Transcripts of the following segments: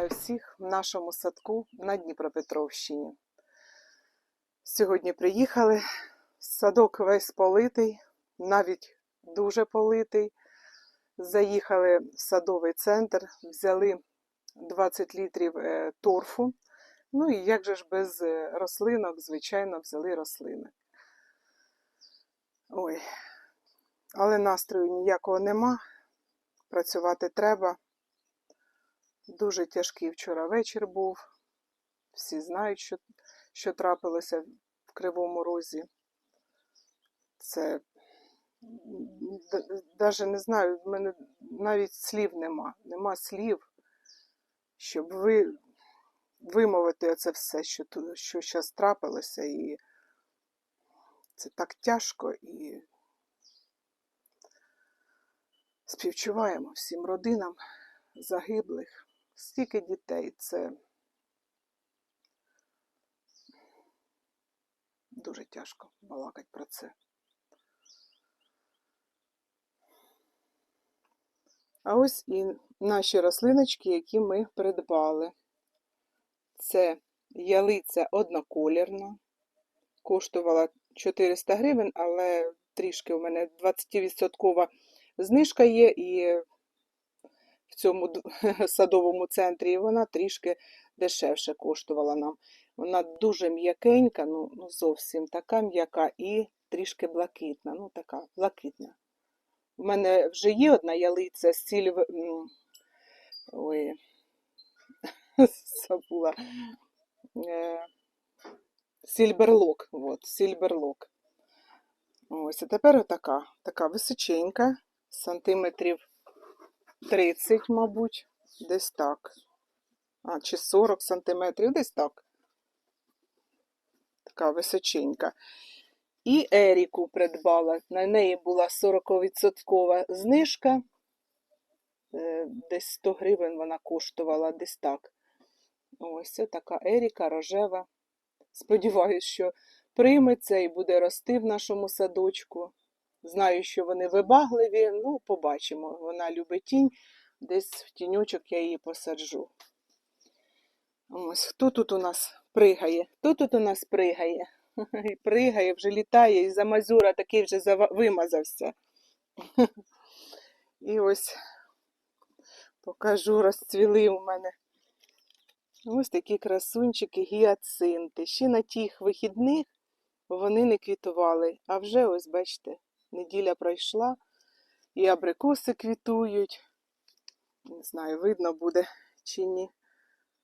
Вітаю всіх в нашому садку на Дніпропетровщині. Сьогодні приїхали. Садок весь политий, навіть дуже политий. Заїхали в садовий центр, взяли 20 літрів е, торфу. Ну і як же ж без е, рослинок, звичайно, взяли рослини. Ой, але настрою ніякого нема. Працювати треба. Дуже тяжкий вчора вечір був. Всі знають, що, що трапилося в Кривому Розі. Це навіть не знаю, в мене навіть слів нема. Нема слів, щоб ви вимовити це все, що що зараз трапилося, і це так тяжко і співчуваємо всім родинам загиблих. Стільки дітей це дуже тяжко балакати про це. А ось і наші рослиночки, які ми придбали. Це ялиця одноколірна, коштувала 400 гривень, але трішки у мене 20% знижка є, і в цьому садовому центрі, і вона трішки дешевше коштувала нам. Вона дуже м'якенька, ну, ну зовсім така м'яка і трішки блакитна. Ну, така блакитна. У мене вже є одна ялиця сільв... м, Ой, забула. Е, Сільберлок. От, сільберлок. Ось, а тепер отака, така височенька, сантиметрів 30, мабуть, десь так. А, чи 40 сантиметрів, десь так. Така височенька. І Еріку придбала. На неї була 40% знижка. Е, Десь 100 гривень вона коштувала, десь так. Ось це така Еріка рожева. Сподіваюсь, що прийметься і буде рости в нашому садочку. Знаю, що вони вибагливі, ну, побачимо. Вона любить тінь, десь в тіньочок я її посаджу. Ось хто тут у нас пригає? Хто тут у нас пригає? І пригає, вже літає, і за мазюра такий вже вимазався. І ось покажу, розцвіли у мене. Ось такі красунчики, гіацинти. Ще на тих вихідних вони не квітували. А вже ось, бачите, неділя пройшла, і абрикоси квітують. Не знаю, видно буде чи ні.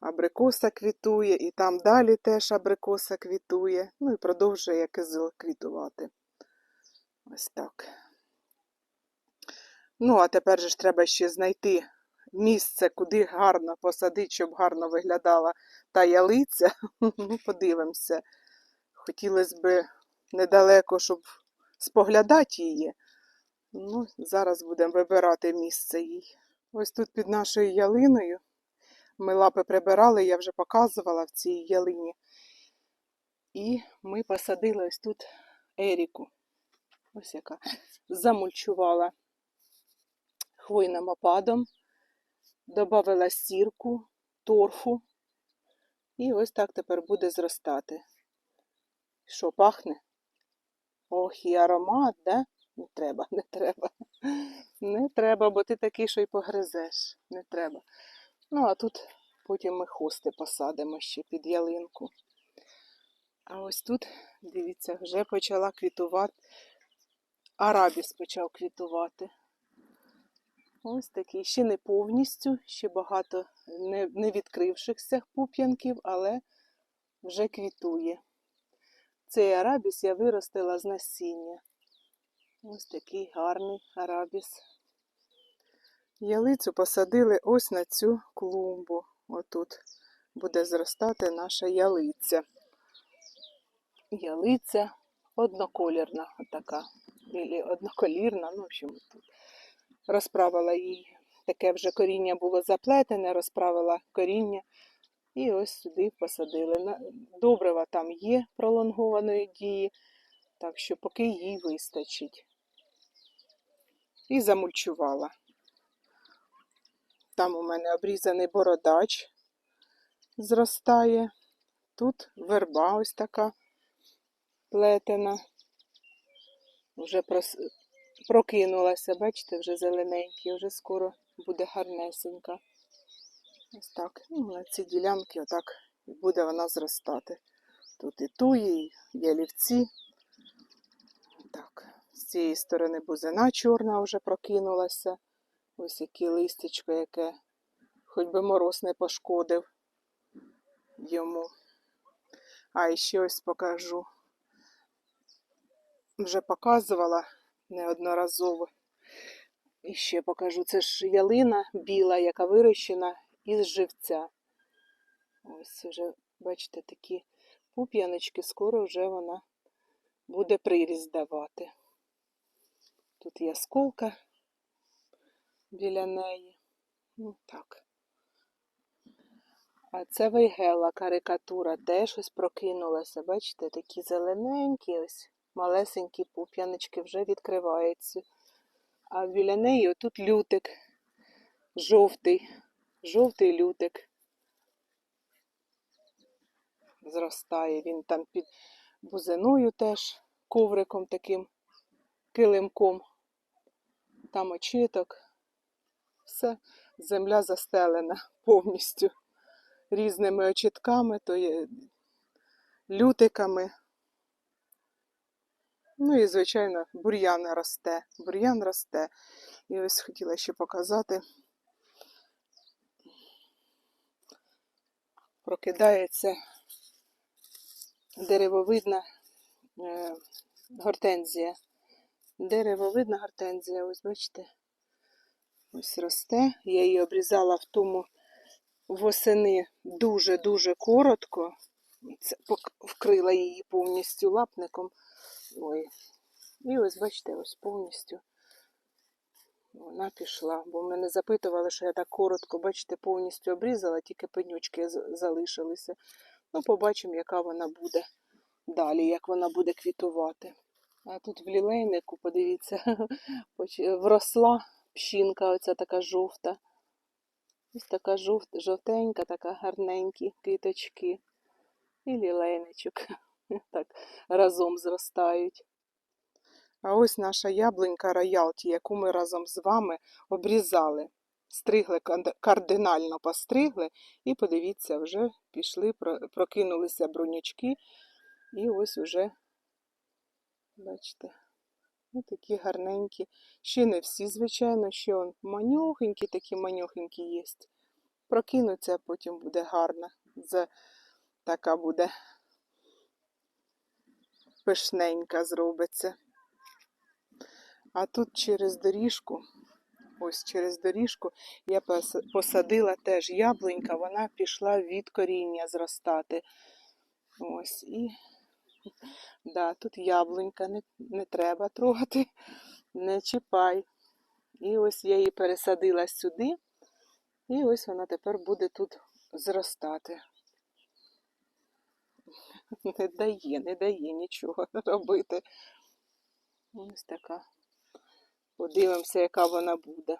Абрикоса квітує, і там далі теж абрикоса квітує. Ну і продовжує кизил квітувати. Ось так. Ну, а тепер же ж треба ще знайти місце, куди гарно посадити, щоб гарно виглядала та ялиця. Ну, подивимося. Хотілося б недалеко, щоб споглядати її. Ну, зараз будемо вибирати місце їй. Ось тут під нашою ялиною. Ми лапи прибирали, я вже показувала в цій ялині. І ми посадили ось тут Еріку. Ось яка замульчувала хвойним опадом, додавила сірку, торфу. І ось так тепер буде зростати. Що, пахне? Ох, і аромат, да? Не треба, не треба. Не треба, бо ти такий, що й погризеш. Не треба. Ну, а тут потім ми хости посадимо ще під ялинку. А ось тут, дивіться, вже почала квітувати. Арабіс почав квітувати. Ось такий, ще не повністю, ще багато не, відкрившихся пуп'янків, але вже квітує. Цей арабіс я виростила з насіння. Ось такий гарний арабіс. Ялицю посадили ось на цю клумбу. Отут буде зростати наша ялиця. Ялиця одноколірна, така. Ілі одноколірна, ну, в общем, тут розправила її. Таке вже коріння було заплетене, розправила коріння. І ось сюди посадили. Добрива там є пролонгованої дії, так що поки їй вистачить. І замульчувала. Там у мене обрізаний бородач зростає. Тут верба ось така плетена. Вже прос... прокинулася, бачите, вже зелененький, вже скоро буде гарнесенька. Ось так. Ну, на ці ділянки отак буде вона зростати. Тут і туї, і ялівці. Так, з цієї сторони бузина чорна вже прокинулася. Ось яке листячко, яке хоч би мороз не пошкодив йому. А і ще ось покажу. Вже показувала неодноразово. І ще покажу. Це ж ялина біла, яка вирощена із живця. Ось вже, бачите, такі пуп'яночки, скоро вже вона буде приріст давати. Тут є ясколка біля неї. Ну так. А це вейгела карикатура теж ось прокинулася. Бачите, такі зелененькі, ось малесенькі пуп'яночки вже відкриваються. А біля неї отут лютик, жовтий, жовтий лютик. Зростає він там під бузиною теж ковриком таким килимком. Там очиток. Все, земля застелена повністю різними очітками, то є лютиками. Ну і, звичайно, бур'ян росте. Бур'ян росте. І ось хотіла ще показати. Прокидається деревовидна е, гортензія. Деревовидна гортензія, ось бачите, ось росте. Я її обрізала в тому восени дуже-дуже коротко. Це вкрила її повністю лапником. Ой. І ось, бачите, ось повністю вона пішла. Бо мене запитували, що я так коротко, бачите, повністю обрізала, тільки пенючки залишилися. Ну, побачимо, яка вона буде далі, як вона буде квітувати. А тут в лілейнику, подивіться, вросла пщінка, оця така жовта. Ось така жовт, жовтенька, така гарненькі квіточки. І лілейничок. Так разом зростають. А ось наша яблунька роялті, яку ми разом з вами обрізали. Стригли кардинально постригли, і подивіться, вже пішли, прокинулися брунячки, і ось уже, бачите, ось такі гарненькі. Ще не всі, звичайно, ще манюхенькі, такі манюхенькі є. Прокинуться, а потім буде гарна. Це така буде пишненька зробиться. А тут через доріжку, ось через доріжку, я посадила теж яблунька, вона пішла від коріння зростати. Ось і да, тут яблунька, не, не треба трогати, не чіпай. І ось я її пересадила сюди, і ось вона тепер буде тут зростати. Не дає, не дає нічого робити. Ось така. Подивимося, яка вона буде.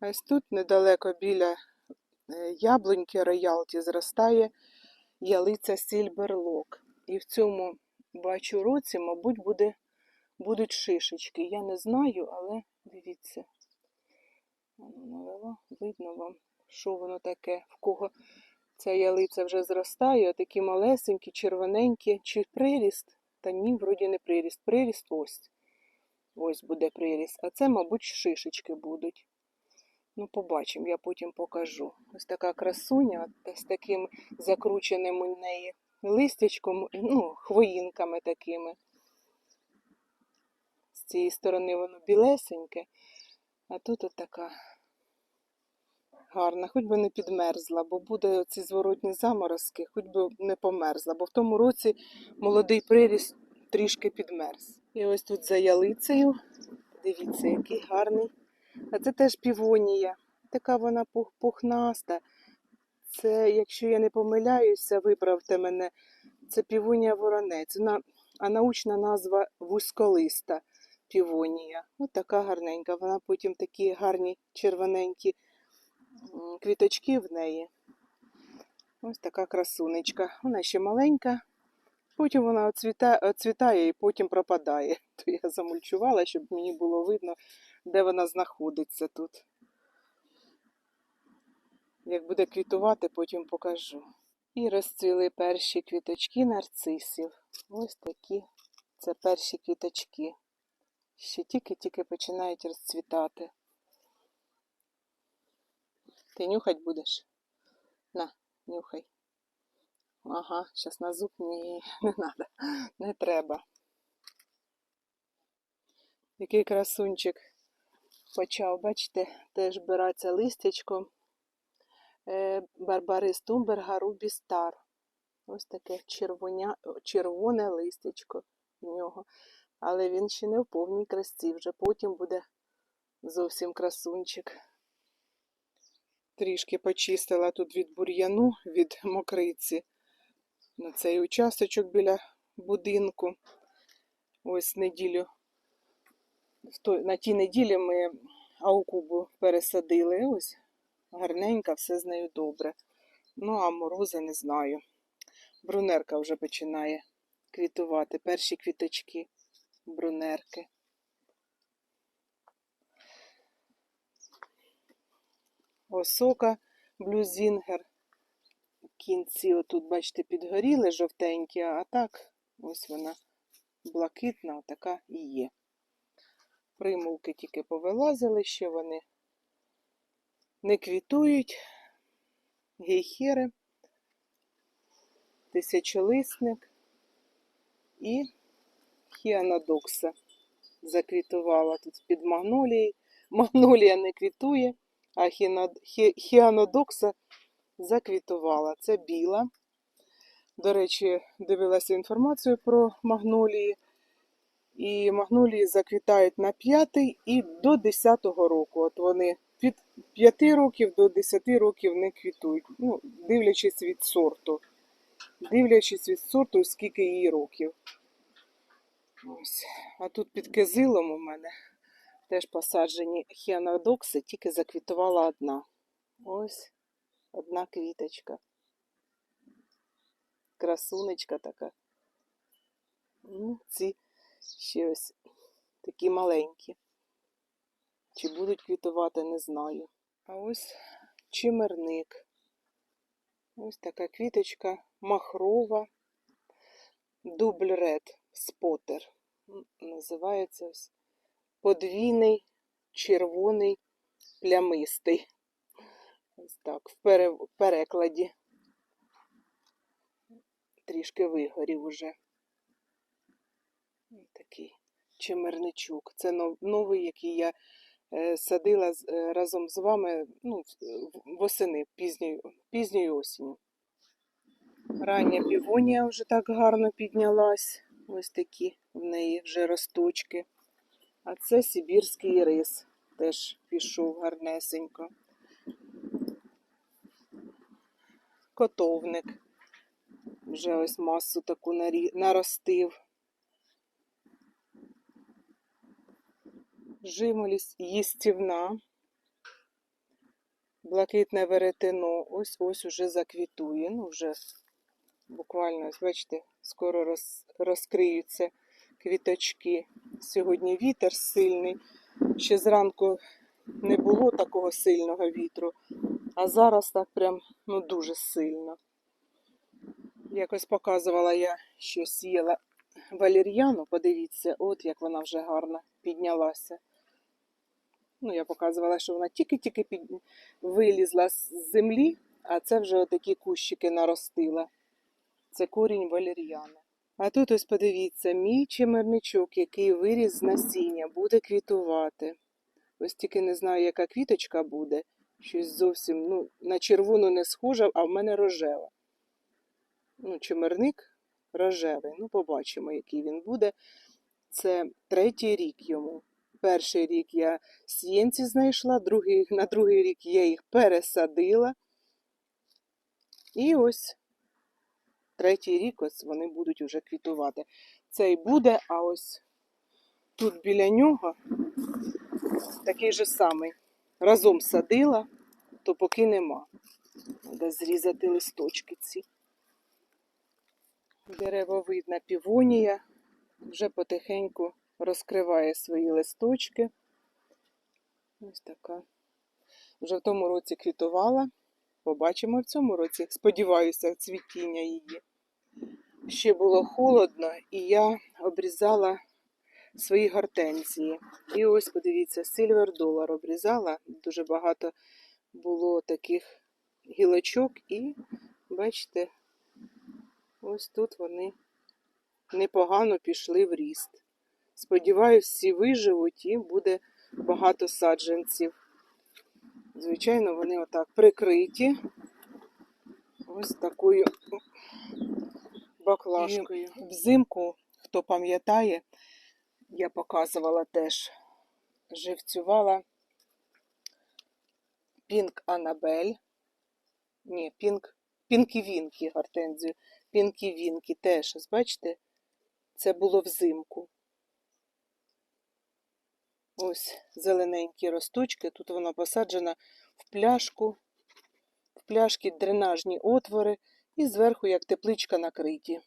Ось тут недалеко біля е, яблуньки роялті зростає ялиця Сільберлок. І в цьому бачу році, мабуть, буде, будуть шишечки. Я не знаю, але дивіться. Видно вам, що воно таке, в кого ця ялиця вже зростає, такі малесенькі, червоненькі, чи приріст? Та ні, вроді не приріст. Приріст ось. Ось буде приріс. А це, мабуть, шишечки будуть. Ну, побачимо, я потім покажу. Ось така красуня, з таким закрученим у неї листячком, ну, хвоїнками такими. З цієї сторони воно білесеньке, а тут от така гарна, хоч би не підмерзла, бо буде ці зворотні заморозки, хоч би не померзла, бо в тому році молодий приріс трішки підмерз. І ось тут за ялицею, дивіться, який гарний. А це теж півонія. Така вона пухнаста. Це, якщо я не помиляюся, виправте мене, це півонія воронець. Вона, а научна назва вузьколиста півонія. Ось така гарненька. Вона потім такі гарні червоненькі квіточки в неї. Ось така красунечка. Вона ще маленька. Потім вона оцвіта, оцвітає і потім пропадає. То я замульчувала, щоб мені було видно, де вона знаходиться тут. Як буде квітувати, потім покажу. І розцвіли перші квіточки нарцисів. Ось такі. Це перші квіточки. Ще тільки-тільки починають розцвітати. Ти нюхать будеш? На, нюхай. Ага, зараз на зуб ні, не треба, не треба. Який красунчик почав, бачите, теж бирається листячком. Е, Барбарис Тумберга Рубі Стар. Ось таке червоня, червоне листячко в нього. Але він ще не в повній красці, вже потім буде зовсім красунчик. Трішки почистила тут від бур'яну, від мокриці. На цей участочок біля будинку. Ось неділю. На тій неділі ми аукубу пересадили. Ось гарненька, все з нею добре. Ну, а морози не знаю. Брунерка вже починає квітувати. Перші квіточки брунерки. Осока блюзінгер. Кінці отут, бачите, підгоріли жовтенькі, а так ось вона блакитна, така і є. Примулки тільки повилазили, ще вони не квітують. Гейхери, тисячолисник і хіанодокса заквітувала тут під магнолією. Магнолія не квітує, а хіанодокса заквітувала. Це біла. До речі, дивилася інформацію про магнолії. І магнолії заквітають на 5 і до 10 року. От вони від 5 років до 10 років не квітують. Ну, дивлячись від сорту. Дивлячись від сорту, скільки їй років. Ось. А тут під кизилом у мене теж посаджені хіанодокси, тільки заквітувала одна. Ось одна квіточка. Красунечка така. Ну, ці ще ось такі маленькі. Чи будуть квітувати, не знаю. А ось чимерник. Ось така квіточка махрова. Дубль ред спотер. Називається ось подвійний червоний плямистий. Ось так, в перекладі. Трішки вигорів уже. Ось Такий чимерничок. Це новий, який я е, садила е, разом з вами ну, восени, пізньої, пізньої осінню. Рання півонія вже так гарно піднялась. Ось такі в неї вже росточки. А це сибірський рис. Теж пішов гарнесенько. Котовник. Вже ось масу таку наростив. Жимолість їстівна. Блакитне веретено. Ось ось уже заквітує. Ну, вже буквально, ось бачите, скоро роз, розкриються квіточки. Сьогодні вітер сильний. Ще зранку не було такого сильного вітру, а зараз так прям ну, дуже сильно. Якось показувала я, що сіяла валір'яну, подивіться, от як вона вже гарно піднялася. Ну, я показувала, що вона тільки-тільки під... вилізла з землі, а це вже отакі кущики наростила. Це корінь валір'яни. А тут ось подивіться, мій чимерничок, який виріс з насіння, буде квітувати. Ось тільки не знаю, яка квіточка буде. Щось зовсім ну, на червону не схожа, а в мене рожева. Ну, чимерник рожевий. Ну, побачимо, який він буде. Це третій рік йому. Перший рік я сіянці знайшла, другий, на другий рік я їх пересадила. І ось третій рік ось вони будуть уже квітувати. Цей буде, а ось тут біля нього такий же самий. Разом садила, то поки нема. Треба зрізати листочки ці. Деревовидна півонія вже потихеньку розкриває свої листочки. Ось така. Вже в тому році квітувала. Побачимо в цьому році. Сподіваюся, цвітіння її. Ще було холодно, і я обрізала свої гортензії. І ось, подивіться, Silver Dollar обрізала. Дуже багато було таких гілочок, і бачите, ось тут вони непогано пішли в ріст. Сподіваюсь, всі виживуть і буде багато саджанців. Звичайно, вони отак прикриті ось такою баклажкою. І взимку, хто пам'ятає, я показувала теж, живцювала Пінк Анабель. Ні, Пінк, Пінкі Вінкі гортензію. Пінкі Вінкі теж, бачите, це було взимку. Ось зелененькі росточки. Тут вона посаджена в пляшку. В пляшки дренажні отвори і зверху, як тепличка, накриті.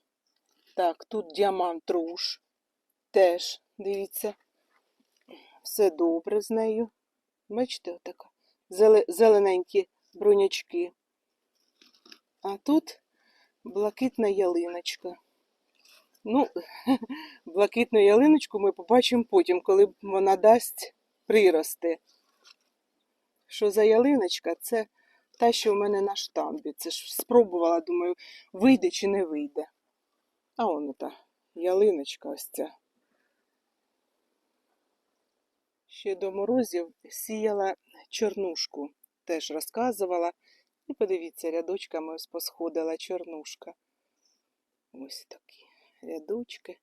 Так, тут діамант руж. Теж, дивіться, все добре з нею. Бачите, отака. Зелененькі бронячки. А тут блакитна ялиночка. Ну, блакитну ялиночку ми побачимо потім, коли вона дасть прирости. Що за ялиночка? Це та, що в мене на штамбі. Це ж спробувала, думаю, вийде чи не вийде. А воно та ялиночка ось ця. Ще до морозів сіяла чорнушку, теж розказувала. І подивіться, рядочками ось посходила чорнушка. Ось такі рядочки.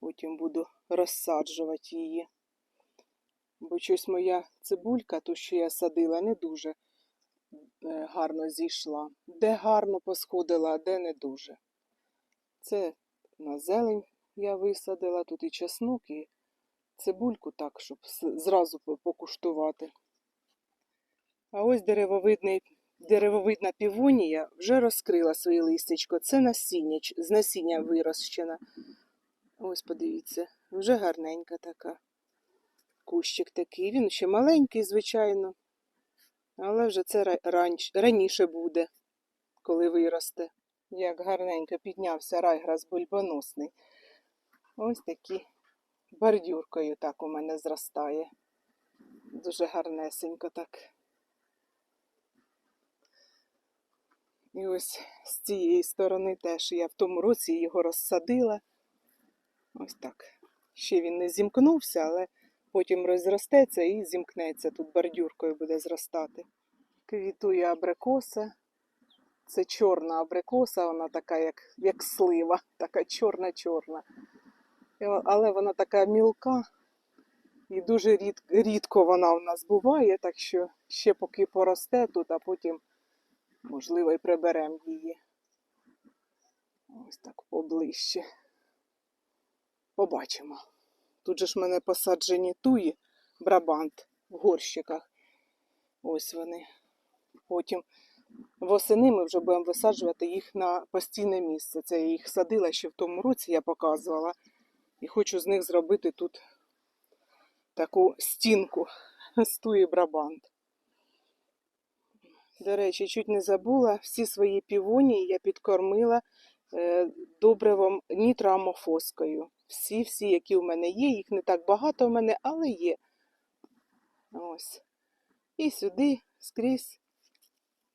Потім буду розсаджувати її. Бо щось моя цибулька, ту, що я садила, не дуже е, гарно зійшла. Де гарно посходила, а де не дуже. Це на зелень я висадила, тут і чеснок, і цибульку так, щоб зразу покуштувати. А ось деревовидний, деревовидна півонія вже розкрила своє листячко. Це насіння, з насіння вирощена. Ось подивіться, вже гарненька така. Кущик такий. Він ще маленький, звичайно. Але вже це раніше буде, коли виросте. Як гарненько піднявся райграс бульбоносний. Ось такі бордюркою так у мене зростає. Дуже гарнесенько так. І ось з цієї сторони теж я в тому році його розсадила. Ось так. Ще він не зімкнувся, але потім розростеться і зімкнеться. Тут бордюркою буде зростати. Квітує абрикоса. Це чорна абрикоса, вона така, як, як слива, така чорна-чорна. Але вона така мілка і дуже рід, рідко вона у нас буває, так що ще поки поросте тут, а потім, можливо, і приберемо її. Ось так поближче. Побачимо. Тут же ж в мене посаджені туї, брабант в горщиках. Ось вони. Потім восени ми вже будемо висаджувати їх на постійне місце. Це я їх садила ще в тому році, я показувала. І хочу з них зробити тут таку стінку з туї брабант. До речі, чуть не забула, всі свої півонії я підкормила е, добривом нітроамофоскою. Всі, всі, які в мене є, їх не так багато в мене, але є. Ось. І сюди скрізь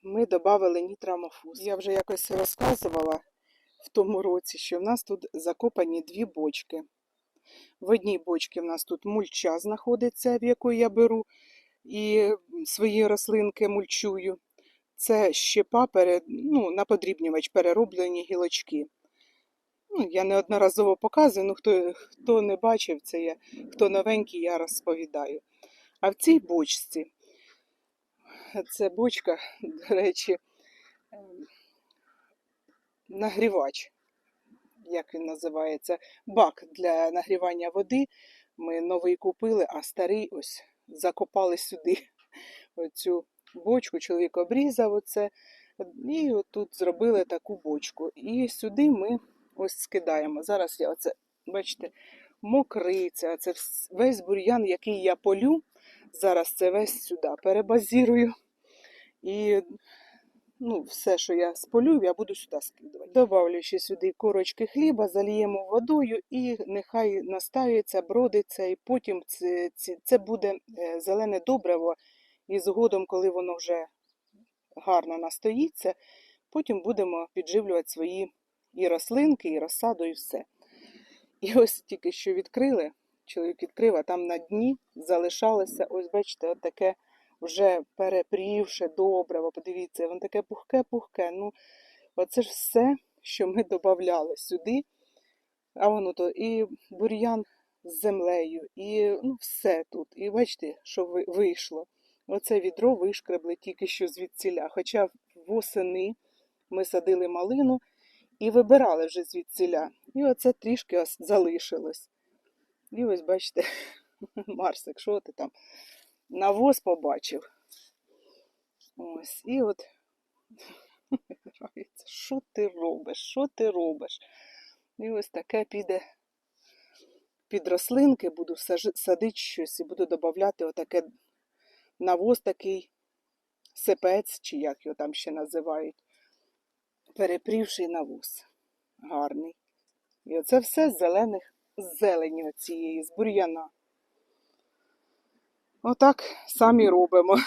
ми додали нітроамофос. Я вже якось розказувала в тому році, що в нас тут закопані дві бочки. В одній бочці в нас тут мульча знаходиться, в яку я беру і свої рослинки мульчую. Це щепа пере, ну, на подрібнювач перероблені гілочки. Ну, я неодноразово показую, ну хто, хто не бачив це, я, хто новенький, я розповідаю. А в цій бочці, це бочка, до речі, ем, нагрівач, як він називається, бак для нагрівання води. Ми новий купили, а старий ось закопали сюди. Оцю бочку чоловік обрізав оце. І тут зробили таку бочку. І сюди ми ось скидаємо. Зараз я оце, бачите, мокриця, це весь бур'ян, який я полю. Зараз це весь сюди перебазірую. І ну, все, що я сполю, я буду сюди скидувати. Добавлю ще сюди корочки хліба, зальємо водою і нехай настаюється, бродиться, і потім це, це, це буде е, зелене добриво. І згодом, коли воно вже гарно настоїться, потім будемо підживлювати свої і рослинки, і розсаду, і все. І ось тільки що відкрили, чоловік відкрив, а там на дні залишалося, ось бачите, от таке вже перепрівше добриво. Подивіться, воно таке пухке-пухке. Ну, оце ж все, що ми додавали сюди. А воно то і бур'ян з землею, і ну, все тут. І бачите, що вийшло. Оце відро вишкребли тільки що звідсіля. Хоча восени ми садили малину і вибирали вже звідсіля. І оце трішки ось залишилось. І ось бачите, Марсик, що ти там? Навоз побачив. Ось, і от що ти робиш? Що ти робиш? І ось таке піде під рослинки, буду садити щось і буду додавати отаке навоз такий сипець, чи як його там ще називають. Перепрівший навоз. Гарний. І оце все з зелених, з зелені оцієї, з бур'яна. Отак самі робимо.